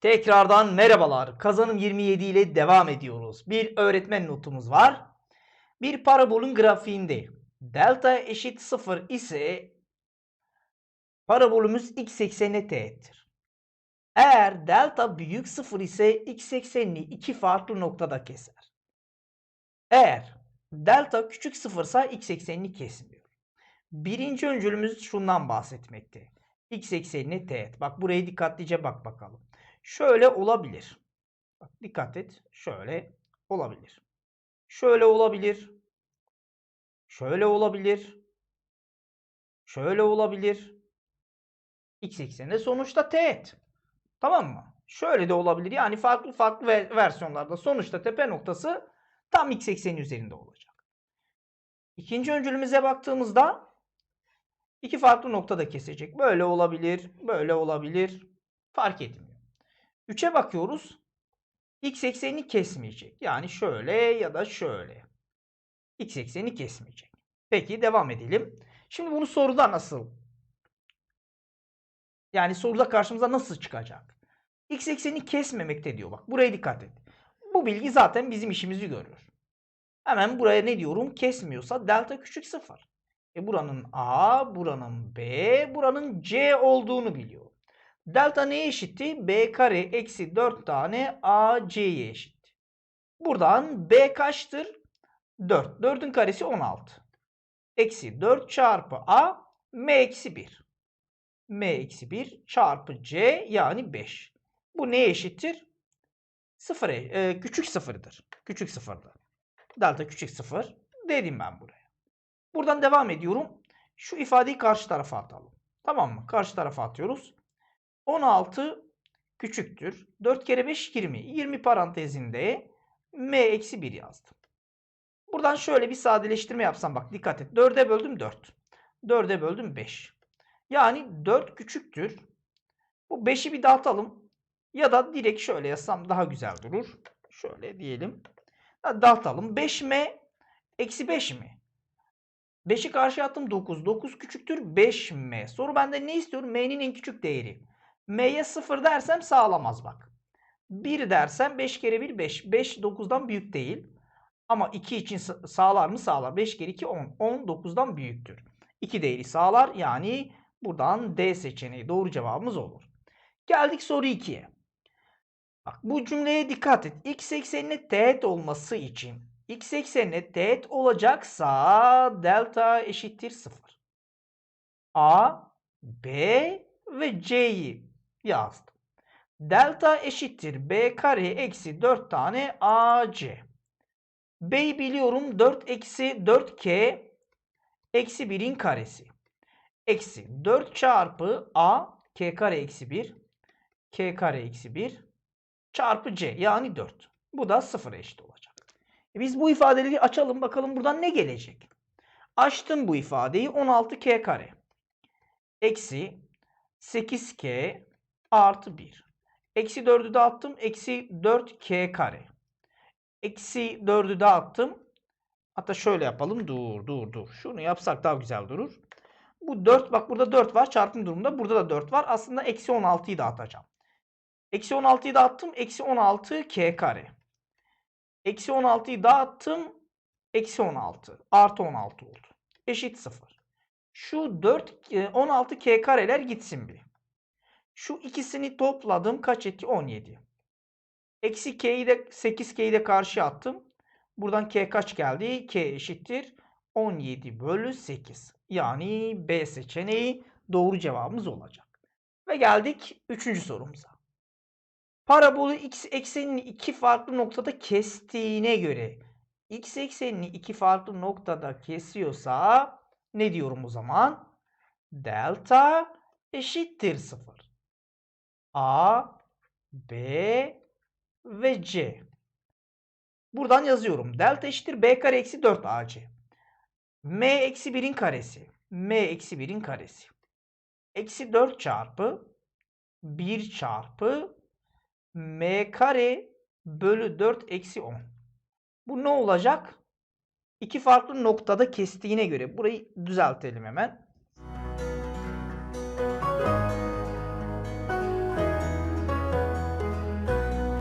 Tekrardan merhabalar. Kazanım 27 ile devam ediyoruz. Bir öğretmen notumuz var. Bir parabolün grafiğinde delta eşit 0 ise parabolümüz x eksenine teğettir. Eğer delta büyük 0 ise x eksenini iki farklı noktada keser. Eğer delta küçük 0 ise x eksenini kesmiyor. Birinci öncülümüz şundan bahsetmekte. X eksenine teğet. Bak buraya dikkatlice bak bakalım. Şöyle olabilir. Bak dikkat et. Şöyle olabilir. Şöyle olabilir. Şöyle olabilir. Şöyle olabilir. X ekseninde sonuçta teğet. Tamam mı? Şöyle de olabilir. Yani farklı farklı ve- versiyonlarda sonuçta tepe noktası tam x ekseni üzerinde olacak. İkinci öncülümüze baktığımızda iki farklı noktada kesecek. Böyle olabilir, böyle olabilir. Fark etmiyor. 3'e bakıyoruz. X eksenini kesmeyecek. Yani şöyle ya da şöyle. X eksenini kesmeyecek. Peki devam edelim. Şimdi bunu soruda nasıl? Yani soruda karşımıza nasıl çıkacak? X eksenini kesmemekte diyor. Bak buraya dikkat et. Bu bilgi zaten bizim işimizi görür. Hemen buraya ne diyorum? Kesmiyorsa delta küçük sıfır. E buranın A, buranın B, buranın C olduğunu biliyor. Delta neye eşitti? B kare eksi 4 tane AC'ye eşit. Buradan B kaçtır? 4. 4'ün karesi 16. Eksi 4 çarpı A M eksi 1. M eksi 1 çarpı C yani 5. Bu neye eşittir? 0 e, küçük sıfırdır. Küçük sıfırdır. Delta küçük sıfır dedim ben buraya. Buradan devam ediyorum. Şu ifadeyi karşı tarafa atalım. Tamam mı? Karşı tarafa atıyoruz. 16 küçüktür. 4 kere 5 20. 20 parantezinde m eksi 1 yazdım. Buradan şöyle bir sadeleştirme yapsam bak dikkat et. 4'e böldüm 4. 4'e böldüm 5. Yani 4 küçüktür. Bu 5'i bir dağıtalım. Ya da direkt şöyle yazsam daha güzel durur. Şöyle diyelim. Dağıtalım. 5m eksi 5 mi? 5'i karşıya attım 9. 9 küçüktür 5m. Soru bende ne istiyorum? m'nin en küçük değeri. M'ye 0 dersem sağlamaz bak. 1 dersem 5 kere 1 5. 5 9'dan büyük değil. Ama 2 için sa- sağlar mı? Sağlar. 5 kere 2 10. 10 9'dan büyüktür. 2 değeri sağlar. Yani buradan D seçeneği doğru cevabımız olur. Geldik soru 2'ye. Bak bu cümleye dikkat et. X eksenine teğet olması için x eksenine teğet olacaksa delta eşittir 0. A, B ve C'yi yazdım. Delta eşittir B kare eksi 4 tane AC. B'yi biliyorum 4 eksi 4K eksi 1'in karesi. Eksi 4 çarpı A K kare eksi 1 K kare eksi 1 çarpı C yani 4. Bu da 0'a eşit olacak. E Biz bu ifadeleri açalım bakalım buradan ne gelecek? Açtım bu ifadeyi 16k kare. Eksi 8k artı 1. Eksi 4'ü dağıttım. Eksi 4k kare. Eksi 4'ü dağıttım. Hatta şöyle yapalım. Dur dur dur. Şunu yapsak daha güzel durur. Bu 4 bak burada 4 var çarpım durumunda. Burada da 4 var. Aslında eksi 16'yı dağıtacağım. Eksi 16'yı dağıttım. Eksi 16k kare. Eksi 16'yı dağıttım. Eksi 16. Artı 16 oldu. Eşit 0. Şu 4 e, 16k kareler gitsin bir. Şu ikisini topladım. Kaç etti? 17. Eksi k'yi de 8k'yi de karşıya attım. Buradan k kaç geldi? k eşittir. 17 bölü 8. Yani B seçeneği doğru cevabımız olacak. Ve geldik 3. sorumuza. Parabolü x eksenini iki farklı noktada kestiğine göre x eksenini iki farklı noktada kesiyorsa ne diyorum o zaman? Delta eşittir 0. A, B ve C. Buradan yazıyorum. Delta eşittir B kare eksi 4 AC. M eksi 1'in karesi. M eksi 1'in karesi. Eksi 4 çarpı 1 çarpı m kare bölü 4 eksi 10. Bu ne olacak? İki farklı noktada kestiğine göre burayı düzeltelim hemen.